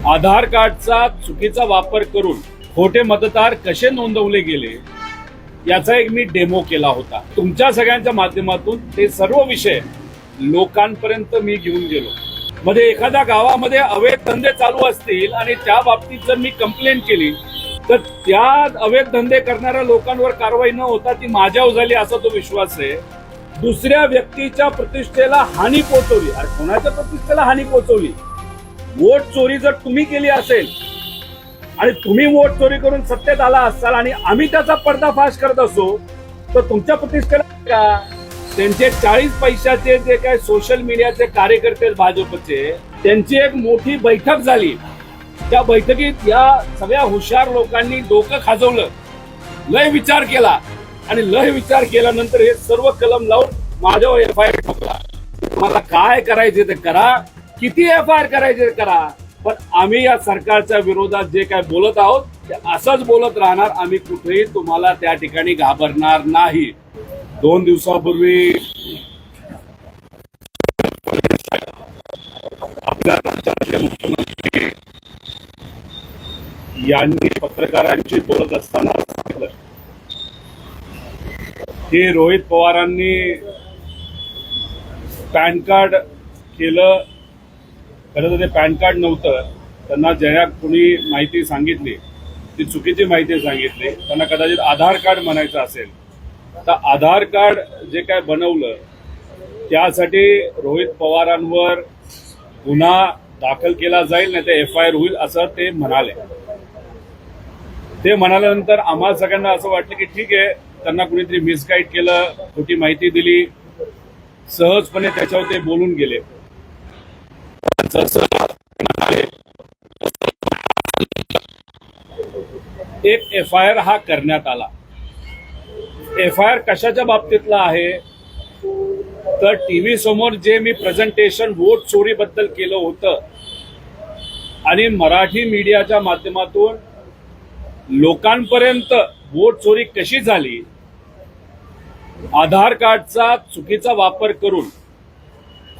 आधार कार्डचा चुकीचा वापर करून खोटे मतदार कसे नोंदवले गेले याचा एक मी डेमो केला होता. तुमच्या सगळ्यांच्या माध्यमातून ते सर्व विषय लोकांपर्यंत मी घेऊन गेलो. मध्ये एखाद्या गावामध्ये अवैध धंदे चालू असतील आणि त्या बाबतीत जर मी कंप्लेंट केली तर त्या अवैध धंदे करणाऱ्या लोकांवर कारवाई न होता ती माझ्यावर झाली असा तो विश्वास आहे. दुसऱ्या व्यक्तीच्या प्रतिष्ठेला हानी पोहोचवली. अरे कोणाच्या प्रतिष्ठेला हानी पोहोचवली? वोट चोरी जर तुम्ही केली असेल आणि तुम्ही वोट चोरी करून सत्तेत आला असाल आणि आम्ही त्याचा पर्दाफाश करत असो तर तुमच्या प्रतिष्ठेला का? त्यांचे चाळीस पैशाचे जे काय सोशल मीडियाचे कार्यकर्ते आहेत भाजपचे त्यांची एक मोठी बैठक झाली. त्या बैठकीत या सगळ्या हुशार लोकांनी डोकं खाजवलं लय विचार केला आणि लय विचार केल्यानंतर हे सर्व कलम लावून माझ्यावर एफ आय आर ठोकला. तुम्हाला काय करायचे ते करा. किती एफ आय आर करायचे करा. पण आम्ही या सरकारच्या विरोधात जे काय बोलत आहोत ते असंच बोलत राहणार. आम्ही कुठेही तुम्हाला त्या ठिकाणी घाबरणार नाही. दोन दिवसापूर्वी आपल्या राज्याचे मुख्यमंत्री यांनी पत्रकारांशी बोलत असताना सांगितलं. की रोहित पवारांनी पॅन कार्ड केलं खरं तर ते पॅन कार्ड नव्हतं. त्यांना ज्या कुणी माहिती सांगितली ती चुकीची माहिती सांगितली त्यांना कदाचित आधार कार्ड म्हणायचं असेल. तर आधार कार्ड जे काय बनवलं त्यासाठी रोहित पवारांवर गुन्हा दाखल केला जाईल नाही तर एफ आय आर होईल असं ते म्हणाले. ते म्हणाल्यानंतर आम्हाला सगळ्यांना असं वाटलं की ठीक आहे त्यांना कुणीतरी मिसगाईड केलं खोटी माहिती दिली. सहजपणे त्याच्यावर ते बोलून गेले. एक एफ आय आर हा करण्यात आला. एफ आय आर कशाच्या बाबतीतला आहे? तर टीव्ही समोर जे मी प्रेझेंटेशन वोट चोरीबद्दल केलं होतं आणि मराठी मीडियाच्या माध्यमातून लोकांपर्यंत वोट चोरी कशी झाली? आधार कार्डचा चुकीचा वापर करून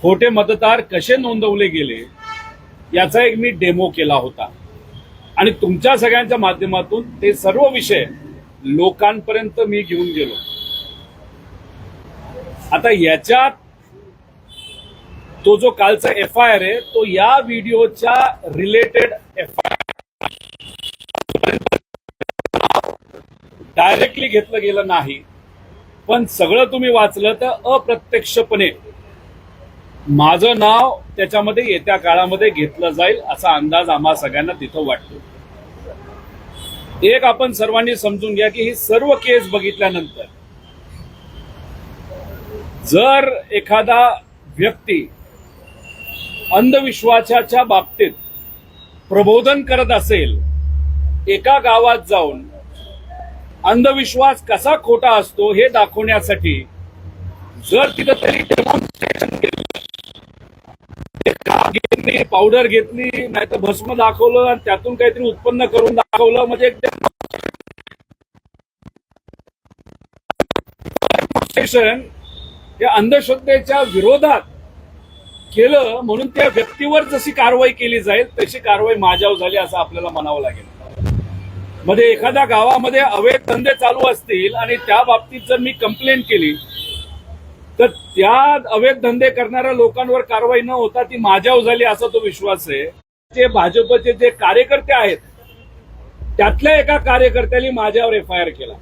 खोटे मतदार कसे नोंदवले गेले याचा एक मी डेमो केला होता. आणि तुमच्या सगळ्यांच्या माध्यमातून ते सर्व विषय लोकांपर्यंत मी घेऊन गेलो. आता याच्यात तो जो कालचा एफ आय आर आहे तो या व्हिडिओच्या रिलेटेड एफ आय डायरेक्टली घेतलं गेलं नाही. पण सगळं तुम्ही वाचलं तर अप्रत्यक्षपणे माझं नाव त्याच्यामध्ये येत्या काळामध्ये घेतलं जाईल असा अंदाज आम्हा सगळ्यांना तिथं वाटतो. एक आपण सर्वांनी समजून घ्या की ही सर्व केस बघितल्यानंतर जर एखादा व्यक्ती अंधविश्वासाच्या बाबतीत प्रबोधन करत असेल एका गावात जाऊन अंधविश्वास कसा खोटा असतो हे दाखवण्यासाठी जर तिथं तरी डेमॉन्स्ट्रेशन घेतली पावडर घेतली नाहीतर भस्म दाखवलं आणि त्यातून काहीतरी उत्पन्न करून दाखवलं म्हणजे एक हे अंधश्रद्धेच्या विरोधात केलं म्हणून त्या व्यक्तीवर जशी कारवाई केली जाईल तशी कारवाई माझ्यावर झाली असं आपल्याला म्हणावं लागेल. मध्ये एखाद्या गावामध्ये अवैध धंदे चालू असतील आणि त्या बाबतीत जर मी कंप्लेंट केली तर त्या अवैध धंदे करणाऱ्या लोकांवर कारवाई न होता ती माझ्यावर झाली असा तो विश्वास आहे. जे भाजपचे जे कार्यकर्ते आहेत त्यातल्या एका कार्यकर्त्यांनी माझ्यावर एफ आय आर केला.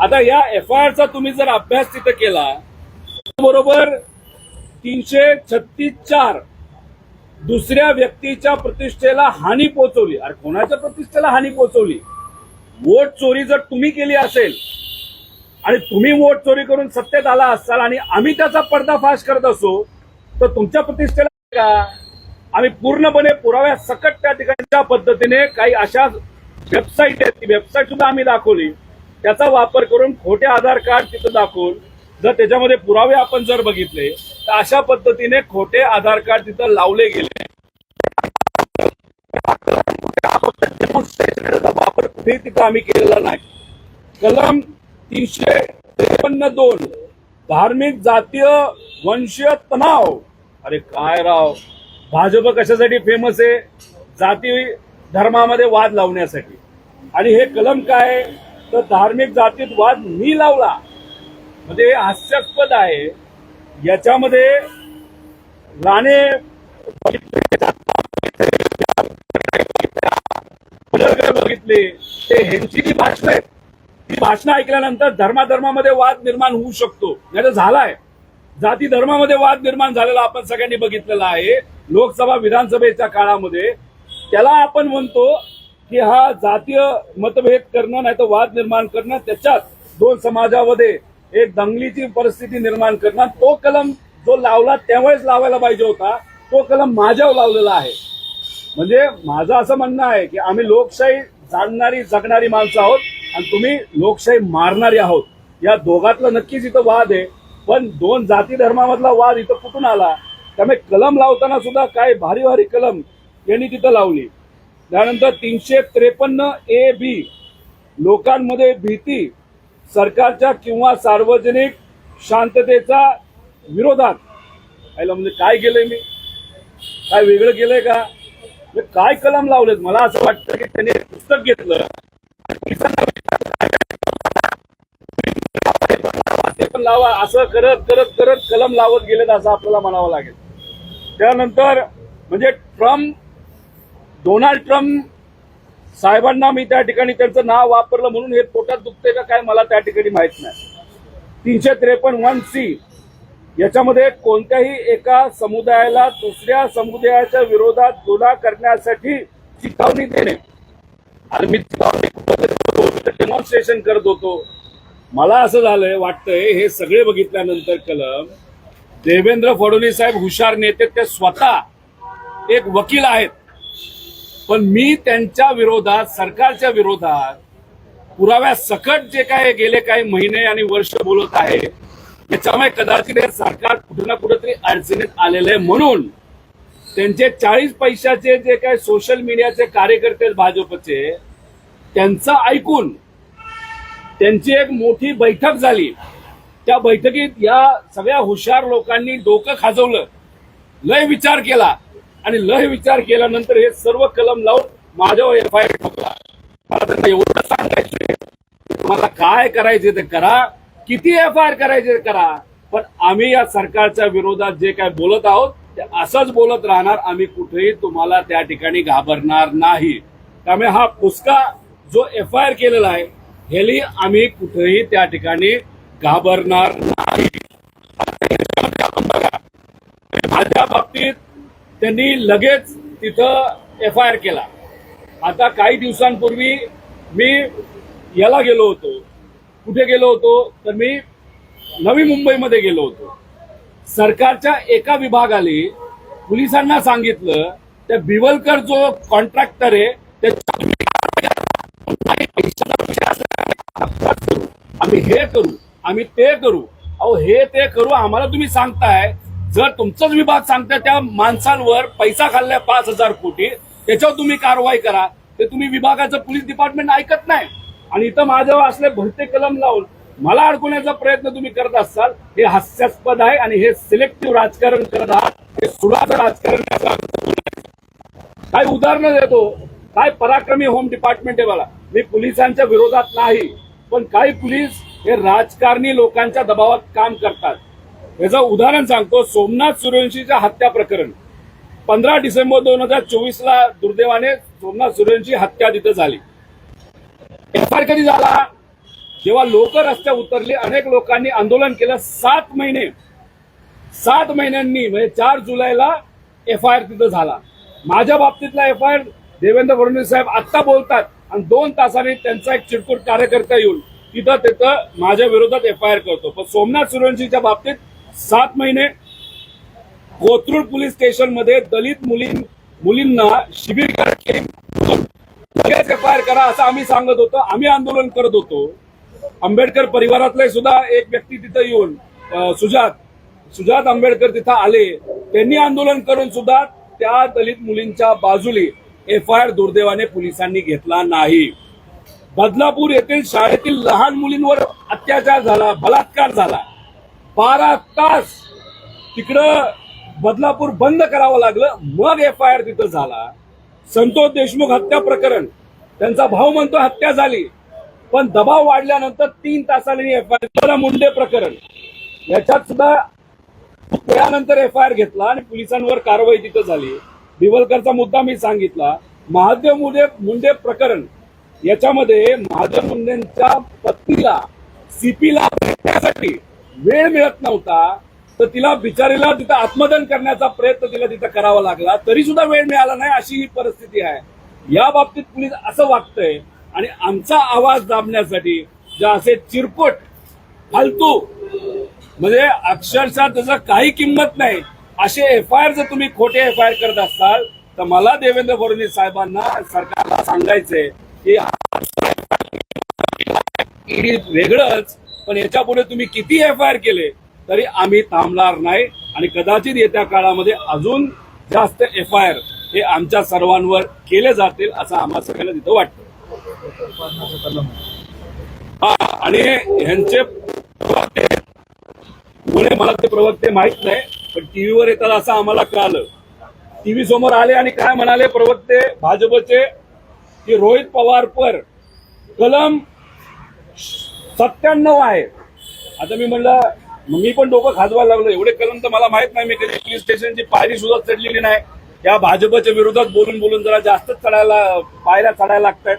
आता या एफ आय आरचा तुम्ही जर अभ्यास तिथं केला बरोबर तीनशे छत्तीस चार दुसऱ्या व्यक्तीच्या प्रतिष्ठेला हानी पोहोचवली. अरे कोणाच्या प्रतिष्ठेला हानी पोहोचवली? वोट चोरी जर तुम्ही केली असेल आणि तुम्ही वोट चोरी करून सत्तेत आला असाल आणि आम्ही त्याचा पर्दाफाश करत असो तर तुमच्या प्रतिष्ठेला का? आम्ही पूर्णपणे पुराव्या सकट त्या ठिकाणच्या पद्धतीने काही अशा वेबसाईट आहेत ती वेबसाईट सुद्धा आम्ही दाखवली. त्याचा वापर करून खोटे आधार कार्ड तिथं दाखवून जर त्याच्यामध्ये पुरावे आपण जर बघितले तर अशा पद्धतीने खोटे आधार कार्ड तिथं लावले गेले. वापर कुठेही तिथं आम्ही केलेला नाही. कलम तीनशे त्रेपन्न दोन. धार्मिक जातीय वंशीय तणाव. अरे काय राव? भाजप कशासाठी फेमस आहे? जाती धर्मामध्ये वाद लावण्यासाठी. आणि हे कलम काय? आहे? तर धार्मिक जातीत वाद मी लावला. म्हणजे हे हास्यास्पद आहे. याच्यामध्ये राणे बघितले. ते ह्यांची जी भाषण आहेत भाषणं ऐकल्यानंतर धर्माधर्मामध्ये वाद निर्माण होऊ शकतो. नाही झालाय. जाती धर्मामध्ये वाद निर्माण झालेला आपण सगळ्यांनी बघितलेला आहे. लोकसभा विधानसभेच्या काळामध्ये त्याला आपण म्हणतो की हा जातीय मतभेद करणं नाही तर वाद निर्माण करणं त्याच्यात दोन समाजामध्ये एक दंगलीची परिस्थिती निर्माण करणं तो कलम जो लावला त्यावेळेस लावायला पाहिजे होता तो कलम माझ्यावर लावलेला आहे. म्हणजे माझं असं म्हणणं आहे की आम्ही लोकशाही जाणणारी जगणारी माणसं आहोत. आणि तुम्ही लोकशाही मारणारी आहोत. या दोघातला नक्कीच इथं वाद आहे. पण दोन जाती धर्मामधला वाद इथं कुठून आला? त्यामुळे कलम लावताना सुद्धा काय भारी भारी कलम यांनी तिथं लावली. त्यानंतर तीनशे त्रेपन्न ए बी लोकांमध्ये भीती सरकारच्या किंवा सार्वजनिक शांततेचा विरोधात. आईला म्हणजे काय केलंय मी? काय वेगळं केलंय का? म्हणजे काय कलम लावलेत? मला असं वाटतं की त्यांनी पुस्तक घेतलं. लावा असं करत करत करत कलम लावत गेलेत असं आपल्याला म्हणावं लागेल. त्यानंतर म्हणजे ट्रम्प डोनाल्ड ट्रम्प साहेबांना मी त्या ठिकाणी त्यांचं नाव वापरलं म्हणून हे पोटात दुखते का काय मला त्या ठिकाणी माहीत नाही. तीनशे त्रेपन्न वन सी याच्यामध्ये कोणत्याही एका समुदायाला दुसऱ्या समुदायाच्या विरोधात गुन्हा करण्यासाठी चिथावणी देणे. आणि मी डेमॉन्स्ट्रेशन करत होतो. मला असं झालंय वाटतंय हे सगळे बघितल्यानंतर कलम देवेंद्र फडणवीस साहेब हुशार नेते ते स्वतः एक वकील आहेत. पण मी त्यांच्या विरोधात सरकारच्या विरोधात पुराव्या सकट जे काय गेले काही महिने आणि वर्ष बोलत आहे त्याच्यामुळे कदाचित हे सरकार कुठे ना कुठेतरी अडचणीत आलेलं आहे म्हणून त्यांचे चाळीस पैशाचे जे काय सोशल मीडियाचे कार्यकर्ते भाजपचे त्यांचं ऐकून त्यांची एक मोठी बैठक झाली. त्या बैठकीत या सगळ्या हुशार लोकांनी डोकं खाजवलं. लय विचार केला आणि लय विचार केल्यानंतर हे सर्व कलम लावून माझ्यावर एफ आय आर ठोकला. मला त्यांना एवढं सांगायचंय तुम्हाला काय करायचे ते करा. किती एफ आय आर करायचे ते करा. पण आम्ही या सरकारच्या विरोधात जे काय बोलत आहोत ते असंच बोलत राहणार. आम्ही कुठेही तुम्हाला त्या ठिकाणी घाबरणार नाही. त्यामुळे हा पुस्का जो एफ आय आर केलेला आहे ह्याली आम्ही कुठेही त्या ठिकाणी घाबरणार नाही. माझ्या बाबतीत त्यांनी लगेच तिथं एफ आय आर केला. आता काही दिवसांपूर्वी मी याला गेलो होतो. कुठे गेलो होतो? तर मी नवी मुंबईमध्ये गेलो होतो. सरकारच्या एका विभागाने पोलिसांना सांगितलं त्या बिवलकर जो कॉन्ट्रॅक्टर आहे त्याच्या आम्ही हे करू आम्ही ते करू. अहो हे ते करू आम्हाला तुम्ही सांगताय. जर तुमचाच विभाग सांगताय त्या माणसांवर पैसा खाल्लाय पाच हजार कोटी त्याच्यावर तुम्ही कारवाई करा. ते तुम्ही विभागाचं पोलीस डिपार्टमेंट ऐकत नाही. आणि इथं माझ्यावर असले भलते कलम लावून मला अडकवण्याचा प्रयत्न तुम्ही करत असाल हे हास्यास्पद आहे आणि हे सिलेक्टिव्ह राजकारण करत आहात. हे सुडाचं राजकारण काय उदाहरणं देतो? काय पराक्रमी होम डिपार्टमेंट आहे मला. मी पोलिसांच्या विरोधात नाही. पण काही पोलीस हे राजकारणी लोकांच्या दबावात काम करतात. याचं उदाहरण सांगतो सोमनाथ सूर्यवंशीच्या हत्या प्रकरण. पंधरा डिसेंबर दोन हजार चोवीस ला दुर्दैवाने सोमनाथ सूर्यवंशी हत्या तिथं झाली. एफ आय कधी झाला? जेव्हा लोक रस्त्यावर उतरली अनेक लोकांनी आंदोलन केलं सात महिने. सात महिन्यांनी म्हणजे चार जुलैला एफ आय आर तिथं झाला. माझ्या बाबतीतला F I R Devendra Fadnavis साहेब आत्ता बोलतात. आणि दोन तासांनी त्यांचा एक चिडकूट कार्यकर्ता येऊन तिथं तिथं माझ्या विरोधात एफ आय आर करतो. पण सोमनाथ सूर्यवंशीच्या बाबतीत सात महिने कोथरूड पोलीस स्टेशनमध्ये दलित मुलीं मुलींना शिबिर लगेच एफ आय आर करा असं आम्ही सांगत होतो. आम्ही आंदोलन करत होतो. आंबेडकर परिवारातले सुद्धा एक व्यक्ती तिथं येऊन सुजात सुजात आंबेडकर तिथं आले. त्यांनी आंदोलन करून सुद्धा त्या दलित मुलींच्या बाजूली एफ आय आर दुर्दैवाने पोलिसांनी घेतला नाही. बदलापूर येथील शाळेतील लहान मुलींवर अत्याचार झाला बलात्कार झाला. बारा तास तिकडं बदलापूर बंद करावं लागलं मग एफ आय आर तिथं झाला. संतोष देशमुख हत्या प्रकरण त्यांचा भाऊ म्हणतो हत्या झाली पण दबाव वाढल्यानंतर तीन तासाने एफ आय मुंडे प्रकरण. याच्यात सुद्धा त्यानंतर एफ आय आर घेतला आणि पोलिसांवर कारवाई तिथं झाली. दिवलकरचा मुद्दा मी सांगितला. महादेव मुंडे मुंडे प्रकरण. याच्यामध्ये महादेव मुंडेंच्या पत्नीला सीपीला भेटण्यासाठी वेळ मिळत नव्हता. तर तिला बिचारीला तिथं आत्मदन करण्याचा प्रयत्न तिला तिथं करावा लागला. तरी सुद्धा वेळ मिळाला नाही अशी ही परिस्थिती आहे. या बाबतीत पोलीस असं वागतंय. आणि आमचा आवाज दाबण्यासाठी जे असे चिरपट फालतू म्हणजे अक्षरशः त्याचा काही किंमत नाही. असे एफ आय आर जर तुम्ही खोटे एफ आय आर करत असाल तर मला देवेंद्र फडणवीस साहेबांना सरकारला सांगायचंय की ईडी वेगळंच पण याच्यापुढे तुम्ही किती एफ आय आर केले तरी आम्ही थांबणार नाही. आणि कदाचित येत्या काळामध्ये अजून जास्त एफ आय आर हे आमच्या सर्वांवर केले जातील असं आम्हाला सगळ्यांना तिथं वाटतं. हा, आणि ह्यांचे प्रवक्ते मला ते प्रवक्ते माहीत नाही पण टीव्हीवर येतात असं आम्हाला कळालं. टीव्ही समोर आले आणि काय म्हणाले प्रवक्ते भाजपचे की रोहित पवार पर कलम सत्त्याण्णव आहे. आता मी म्हणलं मी पण डोकं खाजवायला लागलो. एवढे कलम तर मला माहीत नाही मी कधी पोलीस स्टेशनची पायरी सुद्धा चढलेली नाही. या भाजपच्या विरोधात बोलून बोलून जरा जास्तच चढायला पायऱ्या चढायला लागतात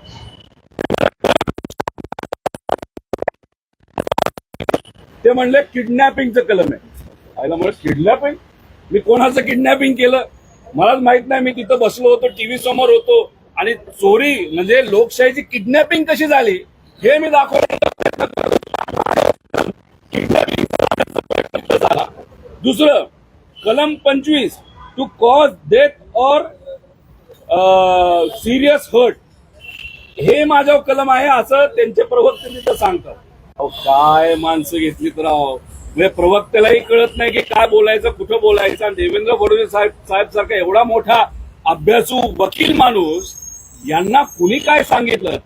ते म्हणले किडनॅपिंगचं कलम आहे. आयला किडनॅपिंग मी कोणाचं किडनॅपिंग केलं? मलाच माहीत नाही. मी तिथं बसलो होतो टीव्ही समोर होतो. आणि चोरी म्हणजे लोकशाहीची किडनॅपिंग कशी झाली हे मी दाखवलं झाला. दुसरं कलम पंचवीस टू कॉज डेथ और सिरियस हर्ट हे माझ्यावर कलम आहे असं त्यांचे प्रवक्ते तिथं सांगतात. अहो काय माणसं घेतली तर राव. म्हणजे प्रवक्त्यालाही कळत नाही की काय बोलायचं कुठं बोलायचं. आणि देवेंद्र फडणवीस साहेब साहेब सारखा एवढा मोठा अभ्यासू वकील माणूस यांना कुणी काय सांगितलं?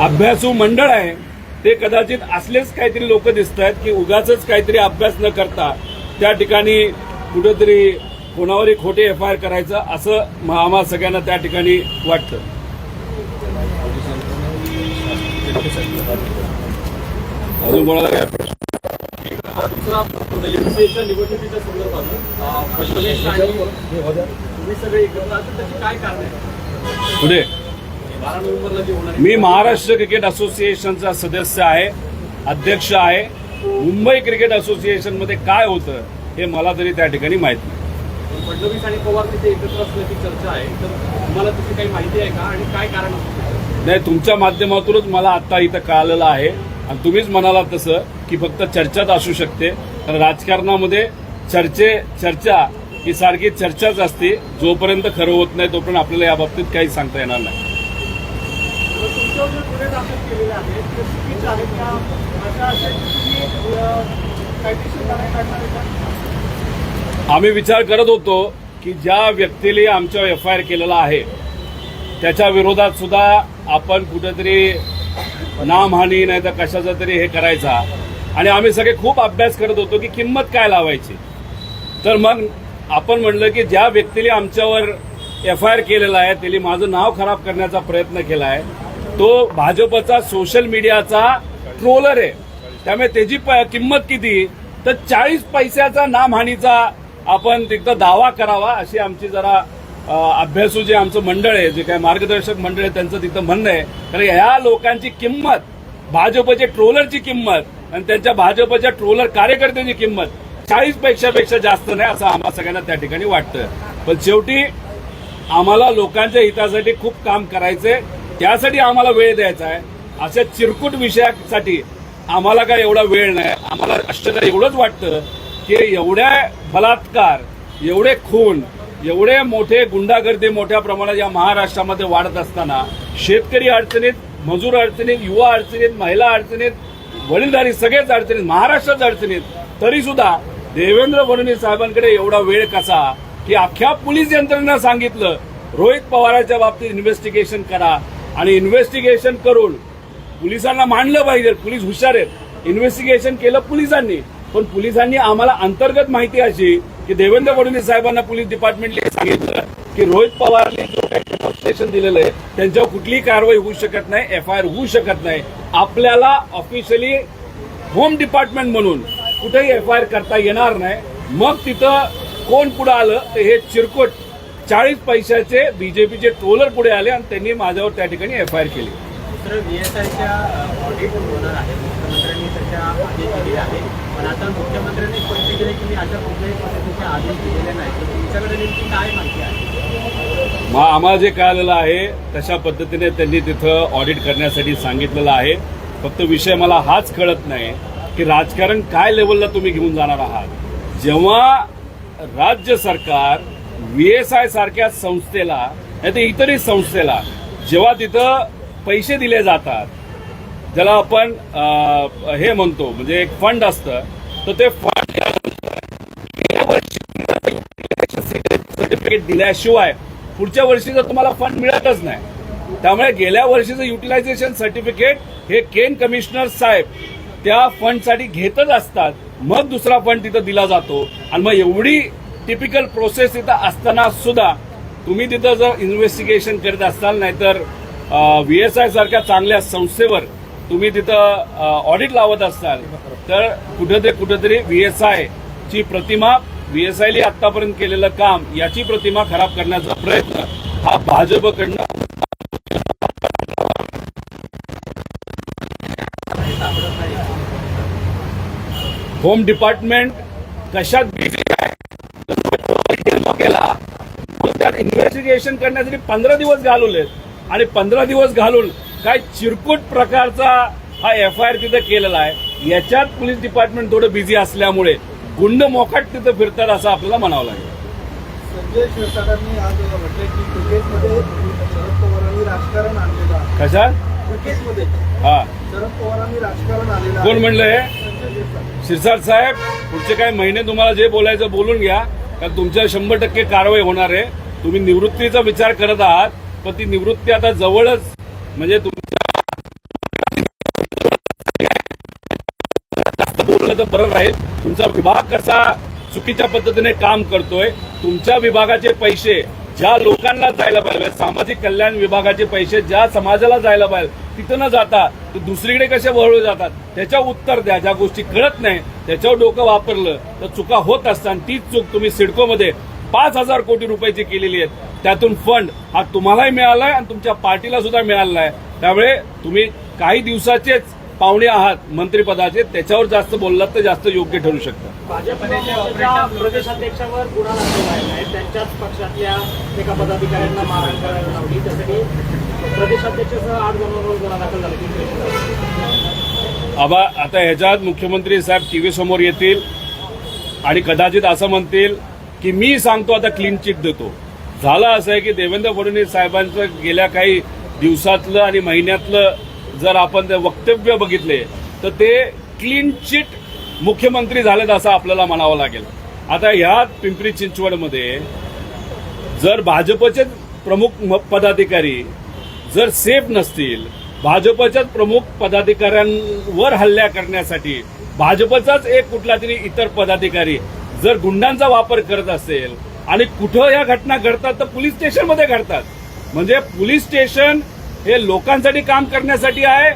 अभ्यासू मंडळ आहे. ते कदाचित असलेच काहीतरी लोक दिसत आहेत की उगाच काहीतरी अभ्यास न करता त्या ठिकाणी कुठंतरी कोणावरही खोटे एफ आय आर करायचं असं म- आम्हा सगळ्यांना त्या ठिकाणी वाटतं. अजून कोणाला काय प्रश्न? एमसीएच्या निवडणुकीच्या संदर्भात पुढे. मी महाराष्ट्र क्रिकेट असोसिएशनचा सदस्य आहे अध्यक्ष आहे. मुंबई क्रिकेट असोसिएशनमध्ये काय होतं हे मला तरी त्या ठिकाणी माहीत नाही. फडणवीस आणि पवार तिथे एकत्र असल्याची चर्चा आहे. तर तुम्हाला त्याची काही माहिती आहे का? आणि काय कारण? नाही तुमच्या माध्यमातूनच मला आता इथं कळालेलं आहे. आणि तुम्हीच म्हणालात तसं की फक्त चर्चाच असू शकते. कारण राजकारणामध्ये चर्चे चर्चा ही सारखी चर्चाच असते. जोपर्यंत खरं होत नाही तोपर्यंत आपल्याला या बाबतीत काही सांगता येणार नाही. केलेले आहेत आम्ही विचार करत होतो की ज्या व्यक्तीने आमच्यावर एफ आय आर केलेला आहे त्याच्या विरोधात सुद्धा आपण कुठेतरी नामहानी नाही तर कशाचा तरी हे करायचा. आणि आम्ही सगळे खूप अभ्यास करत होतो की किंमत काय लावायची. तर मग आपण म्हणलं की ज्या व्यक्तीने आमच्यावर एफ आय आर केलेला आहे त्याने माझं नाव खराब करण्याचा प्रयत्न केला आहे तो भाजपचा सोशल मीडियाचा ट्रोलर आहे. त्यामुळे त्याची प- किंमत किती? तर चाळीस पैशाचा नामहानीचा आपण तिथं दावा करावा अशी आमची जरा अभ्यासू जे आमचं मंडळ आहे जे काय मार्गदर्शक मंडळ आहे त्यांचं तिथं म्हणणं आहे. कारण या लोकांची किंमत भाजपच्या ट्रोलरची किंमत आणि त्यांच्या भाजपच्या ट्रोलर कार्यकर्त्यांची किंमत चाळीस पेक्षापेक्षा जास्त नाही असं आम्हाला सगळ्यांना त्या ठिकाणी वाटतं. पण शेवटी आम्हाला लोकांच्या हितासाठी खूप काम करायचंय. त्यासाठी आम्हाला वेळ द्यायचा आहे. अशा चिरकुट विषयासाठी आम्हाला काय एवढा वेळ नाही. आम्हाला आश्चर्य एवढंच वाटतं. की एवढ्या बलात्कार एवढे खून एवढे मोठे गुंडागर्दी मोठ्या प्रमाणात या महाराष्ट्रामध्ये वाढत असताना शेतकरी अडचणीत मजूर अडचणीत युवा अडचणीत महिला अडचणीत वडीलधारी सगळेच अडचणीत महाराष्ट्राच अडचणीत तरी सुद्धा देवेंद्र फडणवीस साहेबांकडे एवढा वेळ कसा की अख्ख्या पोलीस यंत्रणेनं सांगितलं रोहित पवाराच्या बाबतीत इन्व्हेस्टिगेशन करा आणि इन्व्हेस्टिगेशन करून पोलिसांना मांडलं पाहिजे पोलीस हुशार आहेत. इन्व्हेस्टिगेशन केलं पोलिसांनी. पण पोलिसांनी आम्हाला अंतर्गत माहिती अशी की देवेंद्र फडणवीस साहेबांना पोलीस डिपार्टमेंटने सांगितलं की रोहित पवारने जो काही डेमॉन्स्ट्रेशन दिलेलं आहे त्यांच्यावर कुठलीही कारवाई होऊ शकत नाही एफ आय आर होऊ शकत नाही. आपल्याला ऑफिशियली होम डिपार्टमेंट म्हणून कुठेही एफ आय आर करता येणार नाही. मग तिथं कोण पुढे आलं तर हे चिरकोट चाळीस पैशाचे बीजेपीचे ट्रोलर पुढे आले आणि त्यांनी माझ्यावर त्या ठिकाणी एफ आय आर केली. दुसरं व्ही एस आयच्या ऑडिट होणार आहे. मुख्यमंत्र्यांनी त्याच्या आदेश दिले आहे पण आता मुख्यमंत्र्यांनी स्पष्ट केले की मी अशा कुठल्याही पद्धतीचे आदेश दिलेले नाही तर तुमच्याकडे नेमकी काय माहिती आहे? मग आम्हाला जे कळालेलं आहे तशा पद्धतीने त्यांनी तिथं ऑडिट करण्यासाठी सांगितलेलं आहे. फक्त विषय मला हाच कळत नाही की राजकारण काय लेवलला तुम्ही घेऊन जाणार आहात. जेव्हा राज्य सरकार व्हीएसआय सारख्या संस्थेला नाही तर इतरही संस्थेला जेव्हा तिथं पैसे दिले जातात ज्याला आपण हे म्हणतो म्हणजे एक फंड असतं. तर ते फंड सर्टिफिकेट दिल्याशिवाय पुढच्या वर्षी जर तुम्हाला फंड मिळतच नाही. त्यामुळे गेल्या वर्षीचं युटिलायझेशन सर्टिफिकेट हे केन कमिशनर साहेब त्या फंडसाठी घेतच असतात. मग दुसरा फंड तिथं दिला जातो. आणि मग एवढी टिपिकल प्रोसेस तिथं असताना सुद्धा तुम्ही तिथं जर इन्व्हेस्टिगेशन करत असाल नाहीतर व्हीएसआय एस सारख्या चांगल्या संस्थेवर तुम्ही तिथं ऑडिट लावत असाल तर कुठेतरी कुठेतरी व्हीएसआय ची प्रतिमा व्ही आतापर्यंत केलेलं काम याची प्रतिमा खराब करण्याचा प्रयत्न हा भाजपकडनं होम डिपार्टमेंट कशात बिझी केला त्यात इन्व्हेस्टिगेशन करण्यासाठी पंधरा दिवस घालवलेत. आणि पंधरा दिवस घालून काय चिरकुट प्रकारचा हा एफ आय आर तिथं केलेला आहे. याच्यात पोलीस डिपार्टमेंट थोडं बिझी असल्यामुळे गुंड मोकाट तिथं फिरतात असं आपल्याला म्हणावं लागेल. संजय क्षीरसागरांनी आज म्हटलं की क्रिकेटमध्ये शरद पवारांनी राजकारण आणलेलं आहे. कशात? क्रिकेटमध्ये. हा. शरद पवारांनी राजकारण कोण म्हणलंय संजय क्षीरसागर शिरसाट साहेब पुढचे काही महिने तुम्हाला जे बोलायचं बोलून घ्या. कारण तुमच्या शंभर टक्के कारवाई होणार आहे. तुम्ही निवृत्तीचा विचार करत आहात पण ती निवृत्ती आता जवळच म्हणजे बोललं तर बरं राहील. तुमचा विभाग कसा चुकीच्या पद्धतीने काम करतोय तुमच्या विभागाचे पैसे ज्या लोकांना जायला पाहिजे सामाजिक कल्याण विभागाचे पैसे ज्या समाजाला जायला पाहिजे तिथं न जाता ते दुसरीकडे कसे वळवले जातात? त्याच्या उत्तर द्या. ज्या गोष्टी कळत नाही त्याच्यावर डोकं वापरलं तर चुका होत असतात. तीच चूक तुम्ही सिडकोमध्ये पाच हजार कोटी रुपयाची केलेली आहेत. त्यातून फंड हा तुम्हालाही मिळालाय आणि तुमच्या पार्टीला सुद्धा मिळालेला आहे. त्यामुळे तुम्ही काही दिवसाचेच पाहुणे आहात मंत्रिपदाचे त्याच्यावर जास्त बोललात तर जास्त योग्य ठरू शकतं. भाजपच्या प्रदेशाध्यक्षावर गुन्हा दाखल आहे त्यांच्याच पक्षातल्या एका पदाधिकाऱ्यांना मारहाण करायला लावली त्यासाठी प्रदेशाध्यक्षासह आठ जणांवर गुन्हा दाखल झाला. आबा आता ह्याच्यात मुख्यमंत्री साहेब टीव्ही समोर येतील आणि कदाचित असं म्हणतील की मी सांगतो आता क्लीन चिट देतो. झालं असं आहे की देवेंद्र फडणवीस साहेबांचं गेल्या काही दिवसातलं आणि महिन्यातलं जर आपण ते वक्तव्य बघितले तर ते क्लीन चिट मुख्यमंत्री झालेत असं आपल्याला म्हणावं लागेल. आता ह्या पिंपरी चिंचवडमध्ये जर भाजपचे प्रमुख पदाधिकारी जर सेफ नसतील भाजपच्याच प्रमुख पदाधिकाऱ्यांवर हल्ल्या करण्यासाठी भाजपचाच एक कुठला तरी इतर पदाधिकारी जर गुंडांचा वापर करत असेल आणि कुठं या घटना घडतात तर पोलीस स्टेशनमध्ये घडतात. म्हणजे पोलीस स्टेशन हे लोकांसाठी काम करण्यासाठी आहे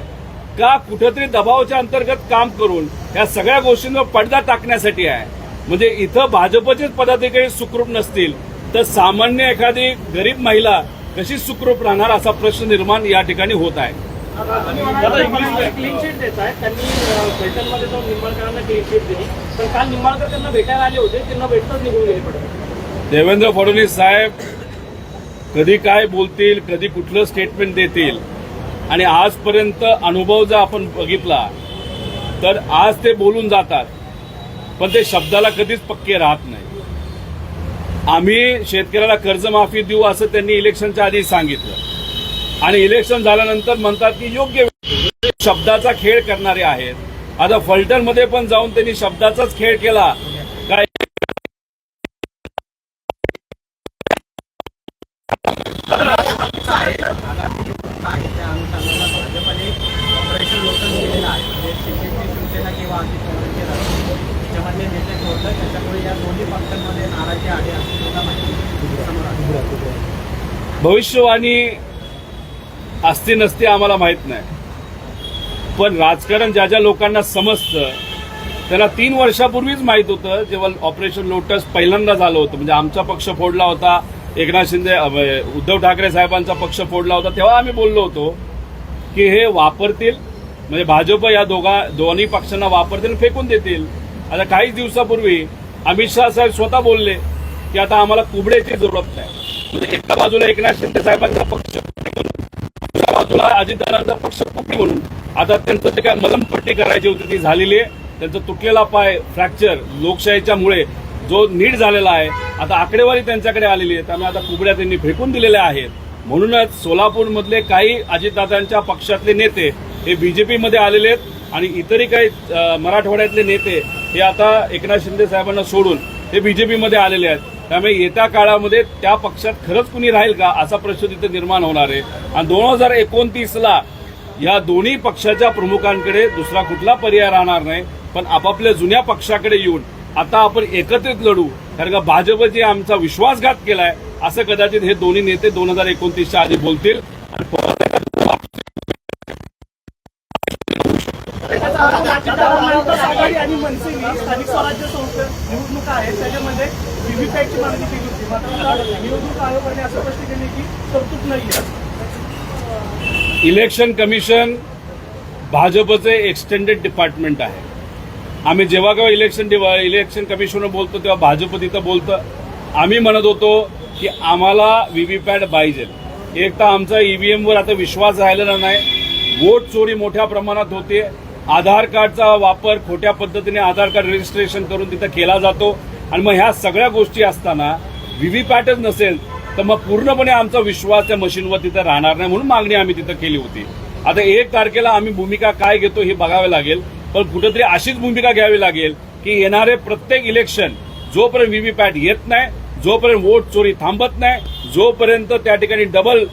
का कुठंतरी दबावाच्या अंतर्गत काम करून या सगळ्या गोष्टींवर पडदा टाकण्यासाठी आहे? म्हणजे इथं भाजपचेच पदाधिकारी सुखरूप नसतील तर सामान्य एखादी गरीब महिला कशी सुखरूप राहणार असा प्रश्न निर्माण या ठिकाणी होत आहे. क्लीन शीट देत आहेत. त्यांनी फलटणमध्ये जाऊन निंबाळकरांना क्लीन शीट दिली. पण काल निंबाळकर त्यांना भेटायला आले होते. त्यांना भेटताच निघून गेले देवेंद्र फडणवीस साहेब कधी काय बोलतील कधी कुठलं स्टेटमेंट देतील आणि आजपर्यंत अनुभव जर आपण बघितला तर आज ते बोलून जातात. पण ते शब्दाला कधीच पक्के राहत नाही. आम्ही शेतकऱ्याला कर्जमाफी देऊ असं त्यांनी इलेक्शनच्या आधी सांगितलं. आणि इलेक्शन झाल्यानंतर म्हणतात की योग्य शब्दाचा खेळ करणारे आहेत. आता फलटणमध्ये पण जाऊन त्यांनी शब्दाचाच खेळ केला. काय? भविष्यवाणी असते नसते आम्हाला माहीत नाही. पण राजकारण ज्या ज्या लोकांना समजतं त्याला तीन वर्षापूर्वीच माहीत होतं जेव्हा ऑपरेशन लोटस पहिल्यांदा झालं होतं. म्हणजे आमचा पक्ष फोडला होता एकनाथ शिंदे उद्धव ठाकरे साहेबांचा पक्ष फोडला होता तेव्हा आम्ही बोललो होतो की हे वापरतील म्हणजे भाजप या दोघा दोन्ही पक्षांना वापरतील फेकून देतील. आता काही दिवसापूर्वी अमित शहा साहेब स्वतः बोलले की आता आम्हाला कुबड्याची जरूरत नाही. म्हणजे एका बाजूला एकनाथ शिंदे साहेबांचा पक्ष बाजूला अजितदारांचा पक्ष कुठे म्हणून? आता त्यांचं जे काय मलमपट्टी करायची होती ती झालेली आहे. त्यांचा तुटलेला पाय फ्रॅक्चर लोकशाहीच्या मुळे जो नीट झालेला आहे आता आकडेवारी त्यांच्याकडे आलेली आहे. त्यामुळे आता कुबड्या त्यांनी फेकून दिलेल्या आहेत. म्हणूनच सोलापूरमधले काही अजितदादांच्या पक्षातले नेते हे बीजेपीमध्ये आलेले आहेत आणि इतरही काही मराठवाड्यातले नेते हे आता एकनाथ शिंदे साहेबांना सोडून हे बीजेपीमध्ये आलेले आहेत. त्यामुळे येत्या काळामध्ये त्या पक्षात खरंच कुणी राहील का असा प्रश्न तिथे निर्माण होणार आहे. आणि दोन हजार एकोणतीसला या दोन्ही पक्षाच्या प्रमुखांकडे दुसरा कुठला पर्याय राहणार नाही पण आपापल्या जुन्या पक्षाकडे येऊन आता आपण एकत्रित लढू कारण का भाजपचे आमचा विश्वासघात केलाय असं कदाचित हे दोन्ही नेते दोन हजार एकोणतीसच्या आधी बोलतील. आणि मनसे स्थानिक स्वराज्य संस्था निवडणुका आहेत त्याच्यामध्ये व्हीव्हीपॅटची मागणी केली होती. मात्र निवडणूक आयोगाने असं स्पष्ट केले की तरतूद नाही आहे इलेक्शन कमिशन भाजपचे एक्सटेंडेड डिपार्टमेंट आहे. आम्ही जेव्हा केव्हा इलेक्शन डिवा- इलेक्शन कमिशनवर बोलतो तेव्हा भाजप तिथं बोलतं. आम्ही म्हणत होतो की आम्हाला व्हीव्हीपॅट पाहिजे. एक तर आमचा ईव्हीएमवर आता विश्वास राहिलेला नाही. वोट चोरी मोठ्या प्रमाणात होते. आधार कार्डचा वापर खोट्या पद्धतीने आधार कार्ड रजिस्ट्रेशन करून तिथं केला जातो. आणि मग ह्या सगळ्या गोष्टी असताना व्हीव्हीपॅटच नसेल तर मग पूर्णपणे आमचा विश्वास त्या मशीनवर तिथं राहणार नाही म्हणून मागणी आम्ही तिथं केली होती. आता एक तारखेला आम्ही भूमिका काय घेतो हे बघावे लागेल पण कुठेतरी अशीच भूमिका घ्यावी लागेल की येणारे प्रत्येक इलेक्शन जोपर्यंत व्हीव्हीपॅट येत नाही जोपर्यंत वोट चोरी थांबत नाही जोपर्यंत त्या ठिकाणी डबल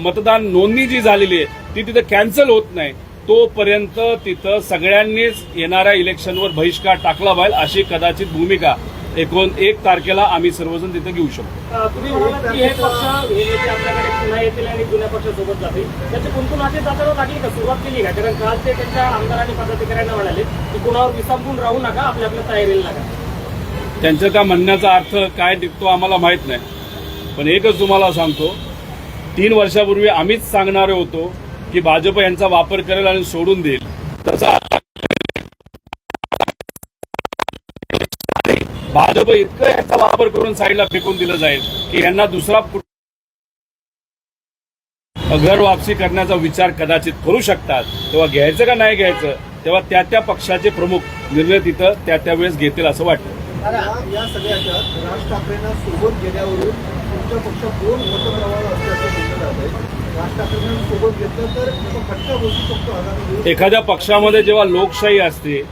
मतदान नोंदणी जी झालेली आहे ती तिथं कॅन्सल होत नाही तोपर्यंत तिथं सगळ्यांनीच येणाऱ्या इलेक्शनवर बहिष्कार टाकला पाहिजे अशी कदाचित भूमिका एकोण एक तारखेला आम्ही सर्वजण तिथं घेऊ शकतो. अं, तुम्ही म्हणालात की हे पक्ष हे नेते आपल्याकडे पुन्हा येतील आणि जुन्या पक्षासोबत जातील. त्याचे कुंकून असे जाताना लागली का? सुरुवात केली का? कारण काल ते त्यांच्या आमदार आणि पदाधिकाऱ्यांना म्हणाले की कुणावर विसांबून राहू नका आपल्या आपल्या तयारीला लागा. त्यांचं त्या म्हणण्याचा अर्थ काय निघतो आम्हाला माहीत नाही. पण एकच तुम्हाला सांगतो तीन वर्षापूर्वी आम्हीच सांगणारे होतो की भाजप यांचा वापर करेल आणि सोडून देईल. तसा भाजप इतकं याचा वापर करून साईडला फेकून दिलं जाईल की यांना दुसरा घर वापसी करण्याचा विचार कदाचित करू शकतात. तेव्हा घ्यायचं का नाही घ्यायचं? तेव्हा त्या त्या पक्षाचे प्रमुख निर्णय तिथं त्या त्या वेळेस घेतील असं वाटतं. या- या सगळ्याच्यात राज ठाकरेंना सोबत गेल्यावरून तुमच्या पक्षात दोन मतप्रवाह असल्याचं म्हटलं जात आहे. राज ठाकरेंना सोबत घेतलं तर तो फटका बसू शकतो आगामी दिवस एखाद्या पक्षामध्ये जेव्हा लोकशाही असते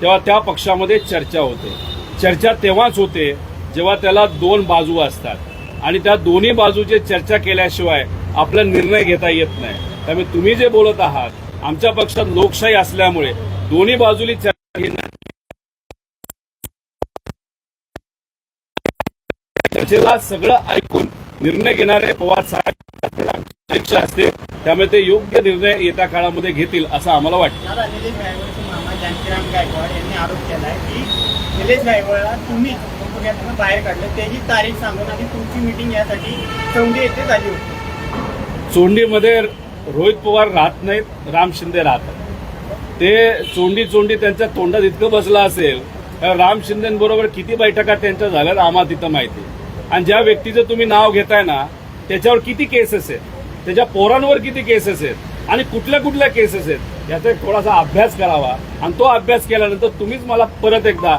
तेव्हा त्या पक्षामध्ये चर्चा होते. चर्चा तेव्हाच होते जेव्हा त्याला दोन बाजू असतात. आणि त्या दोन्ही बाजूचे चर्चा केल्याशिवाय आपला निर्णय घेता येत नाही. त्यामुळे तुम्ही जे बोलत आहात आमच्या पक्षात लोकशाही असल्यामुळे दोन्ही बाजूनी चर्चा चर्चेला सगळं ऐकून निर्णय घेणारे पवार साहेब असते. त्यामुळे ते योग्य निर्णय येत्या काळामध्ये घेतील असं आम्हाला वाटतं. निलेश नाही तुम्ही पुण्यातून बाहेर काढलं त्याची तारीख सांगून आणि तुमची मिटिंग यासाठी चौंडी येथे झाली होती. चोंडीमध्ये रोहित पवार राहत नाहीत राम शिंदे राहतात. ते चोंडी चोंडी त्यांच्या तोंडात इतकं बसलं असेल तर राम शिंदेबरोबर किती बैठका त्यांच्या झाल्यात आम्हाला तिथं माहिती. आणि ज्या व्यक्तीचं तुम्ही नाव घेताय ना त्याच्यावर किती केसेस आहेत? त्याच्या पोरांवर किती केसेस आहेत? आणि कुठल्या कुठल्या केसेस आहेत? याचा एक थोडासा अभ्यास करावा. आणि तो अभ्यास केल्यानंतर तुम्हीच मला परत एकदा